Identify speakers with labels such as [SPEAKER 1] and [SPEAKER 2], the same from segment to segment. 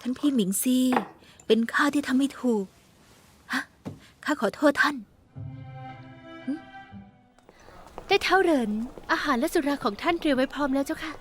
[SPEAKER 1] ท่านพี่หมิงซีเป็นข้าที่ทำไม่ถูก ฮะ ข้าขอโทษท่าน
[SPEAKER 2] ได้เท่าเรินอาหารและสุราของท่านเตรียมไว้พร้อมแล้วเจ้าค่ะ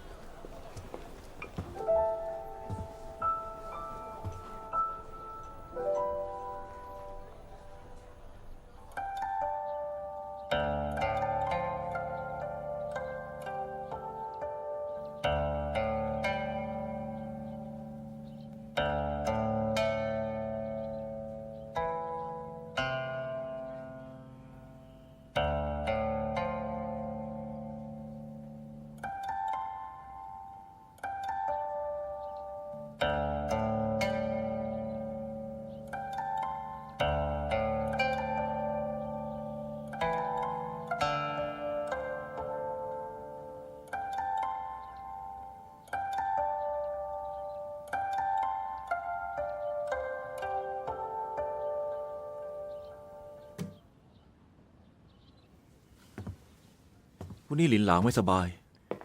[SPEAKER 3] วันนี้หลินหลางไม่สบาย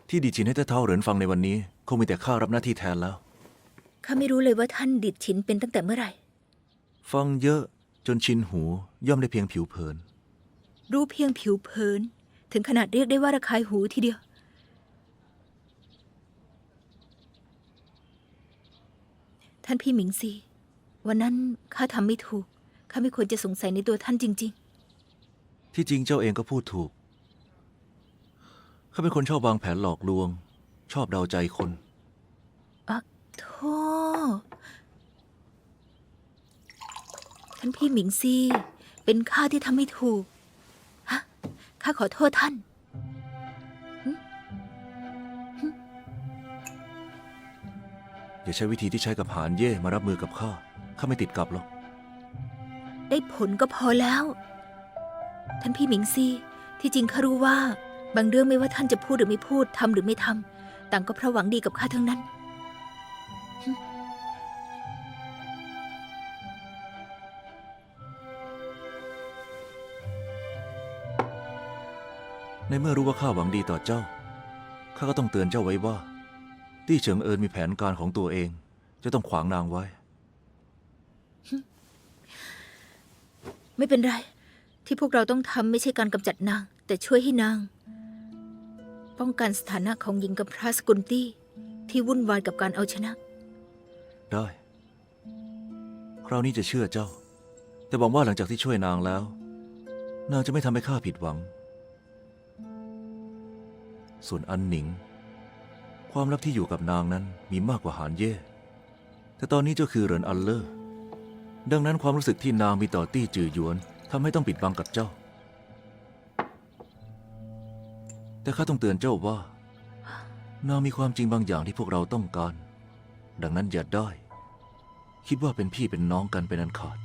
[SPEAKER 3] ที่ดีจินให้เต้าเท่าเหรินฟังในวันนี้ คงมีแต่ข้ารับหน้าที่แทนแล้ว
[SPEAKER 1] ข้าไม่รู้เลยว่าท่านดิดฉินเป็นตั้งแต่เมื่อไหร่
[SPEAKER 3] ฟังเยอะจนชินหูย่อมได้เพียงผิวเผิน
[SPEAKER 1] รู้เพียงผิวเผิน ถึงขนาดเรียกได้ว่าระคายหูทีเดียว ท่านพี่หมิงซี วันนั้นข้าทำไม่ถูก ข้าไม่ควรจะสงสัยในตัวท่านจริง
[SPEAKER 3] ที่จริงเจ้าเองก็พูดถูก ข้าเป็นคนชอบวางแผนหลอกลวง ชอบเดาใจคน
[SPEAKER 1] ๆอะโธ่ท่านพี่หมิงซีเป็นข้าที่ทำไม่ถูก ฮะ ข้าขอโทษท่าน
[SPEAKER 3] อย่าใช้วิธีที่ใช้กับหานเย่มารับมือกับข้าข้าไม่ติดกับหรอก
[SPEAKER 1] ได้ผลก็พอแล้ว ท่านพี่หมิงซีที่จริงข้ารู้ว่า บางเรื่องไม่ว่าท่านจะพูดหรือไม่พูดทำหรือไม่ทำต่างก็เพราะหวังดีกับข้าทั้งนั้น
[SPEAKER 3] ในเมื่อรู้ว่าข้าหวังดีต่อเจ้า ข้าก็ต้องเตือนเจ้าไว้ว่า ตี้เฉิงเอิญมีแผนการของตัวเอง จะต้องขวางนางไว้
[SPEAKER 1] ไม่เป็นไร ที่พวกเราต้องทำไม่ใช่การกำจัดนาง แต่ช่วยให้นาง ป้องกันสถานะของหญิงกับพระสกุลตี้ที่วุ่นวายกับการเอาชนะ
[SPEAKER 3] ได้ คราวนี้จะเชื่อเจ้า แต่หวังว่าหลังจากที่ช่วยนางแล้ว นางจะไม่ทำให้ข้าผิดหวัง ส่วนอันหนิง ความลับที่อยู่กับนางนั้นมีมากกว่าหานเย่ แต่ตอนนี้เจ้าคือเหรินอันเลอร์ ดังนั้นความรู้สึกที่นางมีต่อตี้จือหยวนทำให้ต้องปิดบังกับเจ้า แต่ข้าต้องเตือนเจ้าว่านางมีความจริงบางอย่างที่พวกเราต้องการ ดังนั้นอย่าได้ คิดว่าเป็นพี่เป็นน้องกันเป็นอันขาด